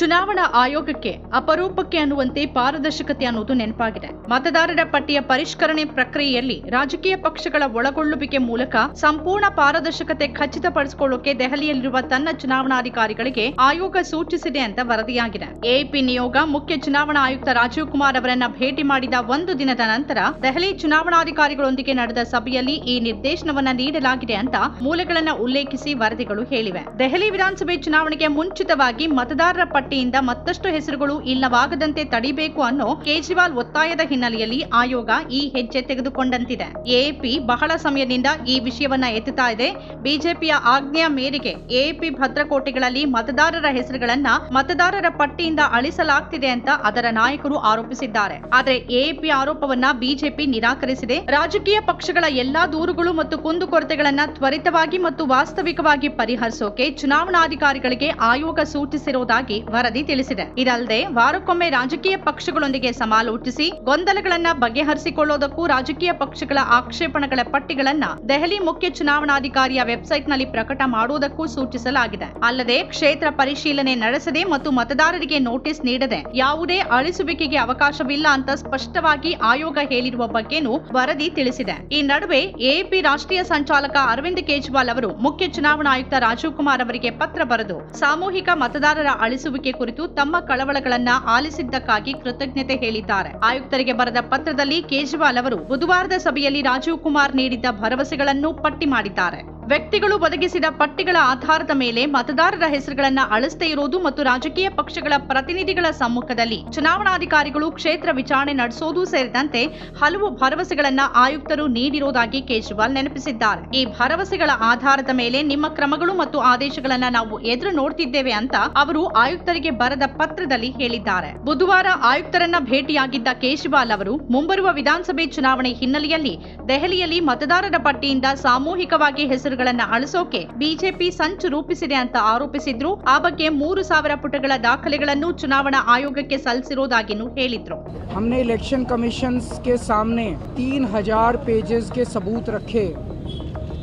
ಚುನಾವಣಾ ಆಯೋಗಕ್ಕೆ ಅಪರೂಪಕ್ಕೆ ಅನ್ನುವಂತೆ ಪಾರದರ್ಶಕತೆ ಅನ್ನೋದು ನೆನಪಾಗಿದೆ. ಮತದಾರರ ಪಟ್ಟಿಯ ಪರಿಷ್ಕರಣೆ ಪ್ರಕ್ರಿಯೆಯಲ್ಲಿ ರಾಜಕೀಯ ಪಕ್ಷಗಳ ಒಳಗೊಳ್ಳುವಿಕೆ ಮೂಲಕ ಸಂಪೂರ್ಣ ಪಾರದರ್ಶಕತೆ ಖಚಿತಪಡಿಸಿಕೊಳ್ಳೋಕೆ ದೆಹಲಿಯಲ್ಲಿರುವ ತನ್ನ ಚುನಾವಣಾಧಿಕಾರಿಗಳಿಗೆ ಆಯೋಗ ಸೂಚಿಸಿದೆ ಅಂತ ವರದಿಯಾಗಿದೆ. ಎಪಿ ನಿಯೋಗ ಮುಖ್ಯ ಚುನಾವಣಾ ಆಯುಕ್ತ ರಾಜೀವ್ ಕುಮಾರ್ ಅವರನ್ನ ಭೇಟಿ ಮಾಡಿದ ಒಂದು ದಿನದ ನಂತರ ದೆಹಲಿ ಚುನಾವಣಾಧಿಕಾರಿಗಳೊಂದಿಗೆ ನಡೆದ ಸಭೆಯಲ್ಲಿ ಈ ನಿರ್ದೇಶನವನ್ನ ನೀಡಲಾಗಿದೆ ಅಂತ ಮೂಲಗಳನ್ನ ಉಲ್ಲೇಖಿಸಿ ವರದಿಗಳು ಹೇಳಿವೆ. ದೆಹಲಿ ವಿಧಾನಸಭೆ ಚುನಾವಣೆಗೆ ಮುಂಚಿತವಾಗಿ ಮತದಾರರ ಪಟ್ಟಿಯಿಂದ ಮತ್ತಷ್ಟು ಹೆಸರುಗಳು ಇಲ್ಲವಾಗದಂತೆ ತಡಿಬೇಕು ಅನ್ನೋ ಕೇಜ್ರಿವಾಲ್ ಒತ್ತಾಯದ ಹಿನ್ನೆಲೆಯಲ್ಲಿ ಆಯೋಗ ಈ ಹೆಜ್ಜೆ ತೆಗೆದುಕೊಂಡಂತಿದೆ. ಎಪಿ ಬಹಳ ಸಮಯದಿಂದ ಈ ವಿಷಯವನ್ನ ಎತ್ತುತ್ತಾ ಇದೆ. ಬಿಜೆಪಿಯ ಆಜ್ಞೆಯ ಮೇರೆಗೆ ಎಪಿ ಭದ್ರಕೋಟೆಗಳಲ್ಲಿ ಮತದಾರರ ಹೆಸರುಗಳನ್ನ ಮತದಾರರ ಪಟ್ಟಿಯಿಂದ ಅಳಿಸಲಾಗ್ತಿದೆ ಅಂತ ಅದರ ನಾಯಕರು ಆರೋಪಿಸಿದ್ದಾರೆ. ಆದರೆ ಎಪಿ ಆರೋಪವನ್ನ ಬಿಜೆಪಿ ನಿರಾಕರಿಸಿದೆ. ರಾಜಕೀಯ ಪಕ್ಷಗಳ ಎಲ್ಲಾ ದೂರುಗಳು ಮತ್ತು ಕುಂದುಕೊರತೆಗಳನ್ನ ತ್ವರಿತವಾಗಿ ಮತ್ತು ವಾಸ್ತವಿಕವಾಗಿ ಪರಿಹರಿಸೋಕೆ ಚುನಾವಣಾಧಿಕಾರಿಗಳಿಗೆ ಆಯೋಗ ಸೂಚಿಸಿರುವುದಾಗಿ ವರದಿ ತಿಳಿಸಿದೆ. ಇದಲ್ಲದೆ ವಾರಕ್ಕೊಮ್ಮೆ ರಾಜಕೀಯ ಪಕ್ಷಗಳೊಂದಿಗೆ ಸಮಾಲೋಚಿಸಿ ಗೊಂದಲಗಳನ್ನ ಬಗೆಹರಿಸಿಕೊಳ್ಳೋದಕ್ಕೂ ರಾಜಕೀಯ ಪಕ್ಷಗಳ ಆಕ್ಷೇಪಣೆಗಳ ಪಟ್ಟಿಗಳನ್ನ ದೆಹಲಿ ಮುಖ್ಯ ಚುನಾವಣಾಧಿಕಾರಿಯ ವೆಬ್ಸೈಟ್ನಲ್ಲಿ ಪ್ರಕಟ ಮಾಡುವುದಕ್ಕೂ ಸೂಚಿಸಲಾಗಿದೆ. ಅಲ್ಲದೆ ಕ್ಷೇತ್ರ ಪರಿಶೀಲನೆ ನಡೆಸದೆ ಮತ್ತು ಮತದಾರರಿಗೆ ನೋಟಿಸ್ ನೀಡದೆ ಯಾವುದೇ ಅಳಿಸುವಿಕೆಗೆ ಅವಕಾಶವಿಲ್ಲ ಅಂತ ಸ್ಪಷ್ಟವಾಗಿ ಆಯೋಗ ಹೇಳಿರುವ ಬಗ್ಗೆನೂ ವರದಿ ತಿಳಿಸಿದೆ. ಈ ನಡುವೆ ಎಪಿ ರಾಷ್ಟ್ರೀಯ ಸಂಚಾಲಕ ಅರವಿಂದ್ ಕೇಜ್ರಿವಾಲ್ ಅವರು ಮುಖ್ಯ ಚುನಾವಣಾ ಆಯುಕ್ತ ರಾಜೀವ್ ಕುಮಾರ್ ಅವರಿಗೆ ಪತ್ರ ಬರೆದು ಸಾಮೂಹಿಕ ಮತದಾರರ ಅಳಿಸುವಿಕೆ ಕುರಿತು ತಮ್ಮ ಕಳವಳಗಳನ್ನ ಆಲಿಸಿದ್ದಕ್ಕಾಗಿ ಕೃತಜ್ಞತೆ ಹೇಳಿದ್ದಾರೆ. ಆಯುಕ್ತರಿಗೆ ಬರೆದ ಪತ್ರದಲ್ಲಿ ಕೇಜ್ರಿವಾಲ್ ಅವರು ಬುಧವಾರದ ಸಭೆಯಲ್ಲಿ ರಾಜೀವ್ ಕುಮಾರ್ ನೀಡಿದ್ದ ಭರವಸೆಗಳನ್ನು ಪಟ್ಟಿ ಮಾಡಿದ್ದಾರೆ. ವ್ಯಕ್ತಿಗಳು ಒದಗಿಸಿದ ಪಟ್ಟಿಗಳ ಆಧಾರದ ಮೇಲೆ ಮತದಾರರ ಹೆಸರುಗಳನ್ನು ಅಳಿಸದೇ ಇರೋದು ಮತ್ತು ರಾಜಕೀಯ ಪಕ್ಷಗಳ ಪ್ರತಿನಿಧಿಗಳ ಸಮ್ಮುಖದಲ್ಲಿ ಚುನಾವಣಾಧಿಕಾರಿಗಳು ಕ್ಷೇತ್ರ ವಿಚಾರಣೆ ನಡೆಸೋದು ಸೇರಿದಂತೆ ಹಲವು ಭರವಸೆಗಳನ್ನು ಆಯುಕ್ತರು ನೀಡಿರುವುದಾಗಿ ಕೇಜ್ರಿವಾಲ್ ನೆನಪಿಸಿದ್ದಾರೆ. ಈ ಭರವಸೆಗಳ ಆಧಾರದ ಮೇಲೆ ನಿಮ್ಮ ಕ್ರಮಗಳು ಮತ್ತು ಆದೇಶಗಳನ್ನು ನಾವು ಎದುರು ನೋಡ್ತಿದ್ದೇವೆ ಅಂತ ಅವರು ಆಯುಕ್ತರಿಗೆ ಬರೆದ ಪತ್ರದಲ್ಲಿ ಹೇಳಿದ್ದಾರೆ. ಬುಧವಾರ ಆಯುಕ್ತರನ್ನ ಭೇಟಿಯಾಗಿದ್ದ ಕೇಜ್ರಿವಾಲ್ ಅವರು, ಮುಂಬರುವ ವಿಧಾನಸಭೆ ಚುನಾವಣೆ ಹಿನ್ನೆಲೆಯಲ್ಲಿ ದೆಹಲಿಯಲ್ಲಿ ಮತದಾರರ ಪಟ್ಟಿಯಿಂದ ಸಾಮೂಹಿಕವಾಗಿ ಹೆಸರುಗಳನ್ನ ಅಳಿಸೋಕೆ ಬಿಜೆಪಿ ಸಂಚು ರೂಪಿಸಿದೆ ಅಂತ ಆರೋಪಿಸಿದ್ರು ಆ ಬಗ್ಗೆ ಮೂರು ಸಾವಿರ ಪುಟಗಳ ದಾಖಲೆಗಳನ್ನು ಚುನಾವಣಾ ಆಯೋಗಕ್ಕೆ ಸಲ್ಲಿಸಿರುವುದಾಗಿನೂ ಹೇಳಿದ್ರು हमने इलेक्शन कमीशंस के सामने तीन हजार पेजेस के सबूत रखे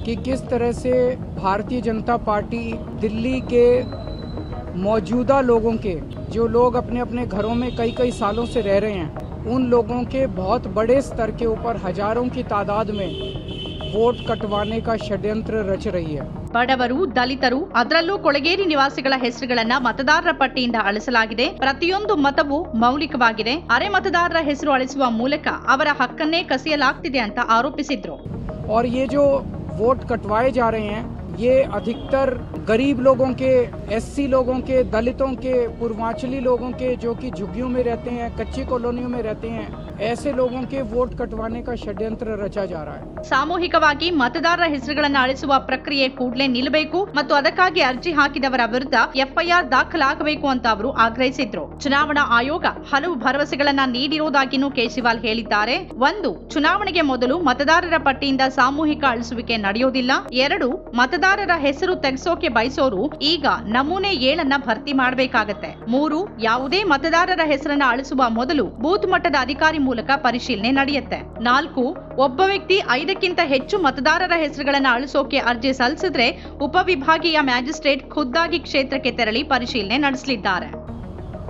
कि किस तरह से भारतीय जनता पार्टी दिल्ली के मौजूदा लोगों के जो लोग अपने अपने घरों में कई कई सालों से रह रहे हैं उन लोगों के बहुत बड़े स्तर के ऊपर हजारों की तादाद में वोट कटवाने का षड्यंत्र रच रही है ಬಡವರು ದಲಿತರು ಅದರಲ್ಲೂ ಕೊಳಗೇರಿ ನಿವಾಸಿಗಳ ಹೆಸರುಗಳನ್ನ ಮತದಾರರ ಪಟ್ಟಿಯಿಂದ ಅಳಿಸಲಾಗಿದೆ ಪ್ರತಿಯೊಂದು ಮತವು ಮೌಲಿಕವಾಗಿದೆ ಅರೆ ಮತದಾರರ ಹೆಸರು ಅಳಿಸುವ ಮೂಲಕ ಅವರ ಹಕ್ಕನ್ನೇ ಕಸಿಯಲಾಗ್ತಿದೆ ಅಂತ ಆರೋಪಿಸಿದ್ರು और ये जो वोट कटवाए जा रहे हैं ये अधिकतर गरीब लोगों के एससी लोगों के दलितों के पूर्वांचली लोगों के जो कि झुग्गियों में रहते हैं कच्ची कॉलोनियों में रहते हैं ऐसे लोगों के वोट कटवाने का षड्यंत्र रचा जा रहा है ಸಾಮೂಹಿಕವಾಗಿ ಮತದಾರರ ಹೆಸರುಗಳನ್ನು ಅಳಿಸುವ ಪ್ರಕ್ರಿಯೆ ಕೂಡಲೇ ನಿಲ್ಲಬೇಕು ಮತ್ತು ಅದಕ್ಕಾಗಿ ಅರ್ಜಿ ಹಾಕಿದವರ ವಿರುದ್ಧ ಎಫ್ಐಆರ್ ದಾಖಲಾಗಬೇಕು ಅಂತ ಅವರು ಆಗ್ರಹಿಸಿದ್ರು ಚುನಾವಣಾ ಆಯೋಗ ಹಲವು ಭರವಸೆಗಳನ್ನ ನೀಡಿರುವುದಾಗಿನೂ ಕೇಜ್ರಿವಾಲ್ ಹೇಳಿದ್ದಾರೆ ಒಂದು ಚುನಾವಣೆಗೆ ಮೊದಲು ಮತದಾರರ ಪಟ್ಟಿಯಿಂದ ಸಾಮೂಹಿಕ ಅಳಿಸುವಿಕೆ ನಡೆಯೋದಿಲ್ಲ ಎರಡು ಮತದಾರರ ಹೆಸರು ತೆಗೆಸೋಕೆ ಬಯಸೋರು ಈಗ ನಮೂನೆ ಏಳನ್ನ ಭರ್ತಿ ಮಾಡಬೇಕಾಗತ್ತೆ ಮೂರು ಯಾವುದೇ ಮತದಾರರ ಹೆಸರನ್ನ ಅಳಿಸುವ ಮೊದಲು ಬೂತ್ ಮಟ್ಟದ ಅಧಿಕಾರಿ ಮೂಲಕ ಪರಿಶೀಲನೆ ನಡೆಯುತ್ತೆ ನಾಲ್ಕು ಒಬ್ಬ ವ್ಯಕ್ತಿ ಐದಕ್ಕಿಂತ ಹೆಚ್ಚು ಮತದಾರರ ಹೆಸರುಗಳನ್ನ ಅಳಿಸೋಕೆ ಅರ್ಜಿ ಸಲ್ಲಿಸಿದ್ರೆ ಉಪವಿಭಾಗೀಯ ಮ್ಯಾಜಿಸ್ಟ್ರೇಟ್ ಖುದ್ದಾಗಿ ಕ್ಷೇತ್ರಕ್ಕೆ ತೆರಳಿ ಪರಿಶೀಲನೆ ನಡೆಸಲಿದ್ದಾರೆ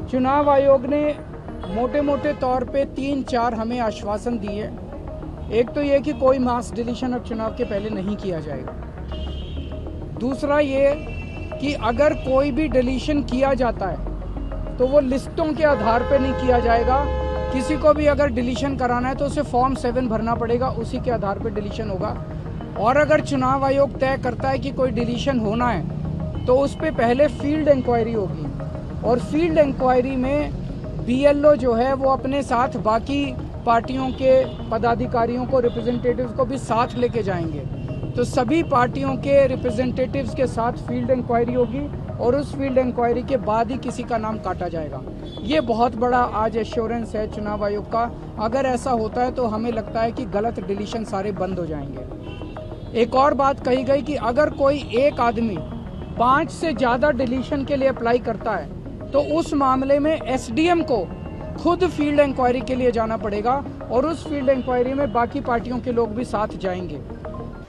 चुनाव आयोग ने मोटे मोटे तौर पे तीन चार हमें आश्वासन दिए एक तो ये कि कोई मास डिलीशन अब चुनाव के पहले नहीं किया जाएगा दूसरा ये कि अगर कोई भी डिलीशन किया जाता है तो वो लिस्टों के आधार पे नहीं किया जाएगा। किसी को भी अगर डिलीशन कराना है तो उसे फॉर्म सेवन भरना पड़ेगा, उसी के आधार पे डिलीशन होगा। और अगर चुनाव आयोग तय करता है कि कोई डिलीशन होना है तो उस पर पहले फ़ील्ड इंक्वायरी होगी। और फ़ील्ड इंक्वायरी में बीएलओ जो है, वो अपने साथ बाकी पार्टियों के पदाधिकारियों को रिप्रेजेंटेटिव्स को भी साथ लेके जाएँगे। तो सभी पार्टियों के रिप्रेजेंटेटिव्स के साथ फ़ील्ड इंक्वायरी होगी और उस फ़ील्ड इंक्वायरी के बाद ही किसी का नाम काटा जाएगा। ये बहुत बड़ा आज एश्योरेंस है चुनाव आयोग का। अगर ऐसा होता है तो हमें लगता है कि गलत डिलीशन सारे बंद हो जाएँगे। एक और बात कही गई कि अगर कोई एक आदमी पाँच से ज़्यादा डिलीशन के लिए अप्लाई करता है तो उस मामले में एसडीएम को खुद फ़ील्ड इंक्वायरी के लिए जाना पड़ेगा और उस फ़ील्ड इंक्वायरी में बाकी पार्टियों के लोग भी साथ जाएँगे।